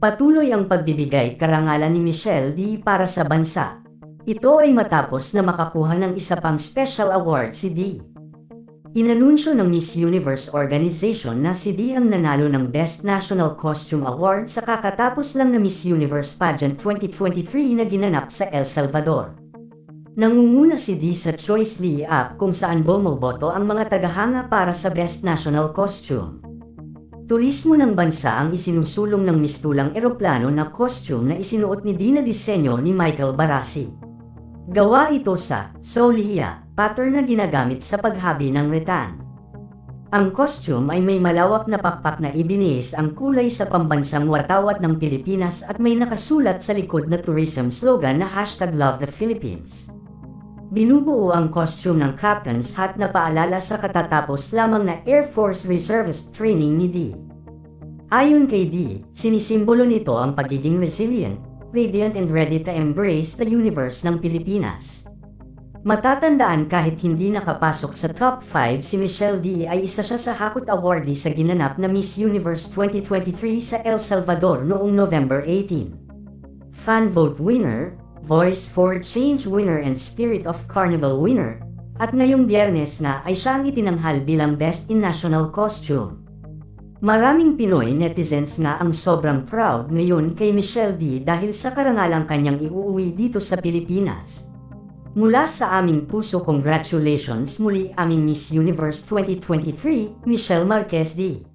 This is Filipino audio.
Patuloy ang pagbibigay karangalan ni Michelle D para sa bansa. Ito ay matapos na makakuha ng isa pang special award si D. Inanunsyo ng Miss Universe Organization na si D ang nanalo ng Best National Costume Award sa kakatapos lang na Miss Universe Pageant 2023 na ginanap sa El Salvador. Nangunguna si D sa Choice Lee app kung saan bumoboto ang mga tagahanga para sa Best National Costume. Turismo ng bansa ang isinusulong ng mistulang eroplano na costume na isinuot ni Dina disenyo ni Michael Barassi. Gawa ito sa Solia, pattern na ginagamit sa paghabi ng retan. Ang costume ay may malawak na pakpak na ibinihis ang kulay sa pambansang watawat ng Pilipinas at may nakasulat sa likod na tourism slogan na hashtag Love the Philippines. Binubuo ang costume ng captain's hat na paalala sa katatapos lamang na Air Force Reservist training ni D. Ayon kay D, sinisimbolo nito ang pagiging resilient, radiant and ready to embrace the universe ng Pilipinas. Matatandaan kahit hindi nakapasok sa top 5 si Michelle D ay isa siya sa Hakot Awardee sa ginanap na Miss Universe 2023 sa El Salvador noong November 18. Fan vote winner, Voice for Change winner and Spirit of Carnival winner, at ngayong biyernes na ay siya ang itinanghal bilang Best in National Costume. Maraming Pinoy netizens nga ang sobrang proud ngayon kay Michelle D dahil sa karangalang kanyang iuuwi dito sa Pilipinas. Mula sa aming puso congratulations muli aming Miss Universe 2023, Michelle Marquez D.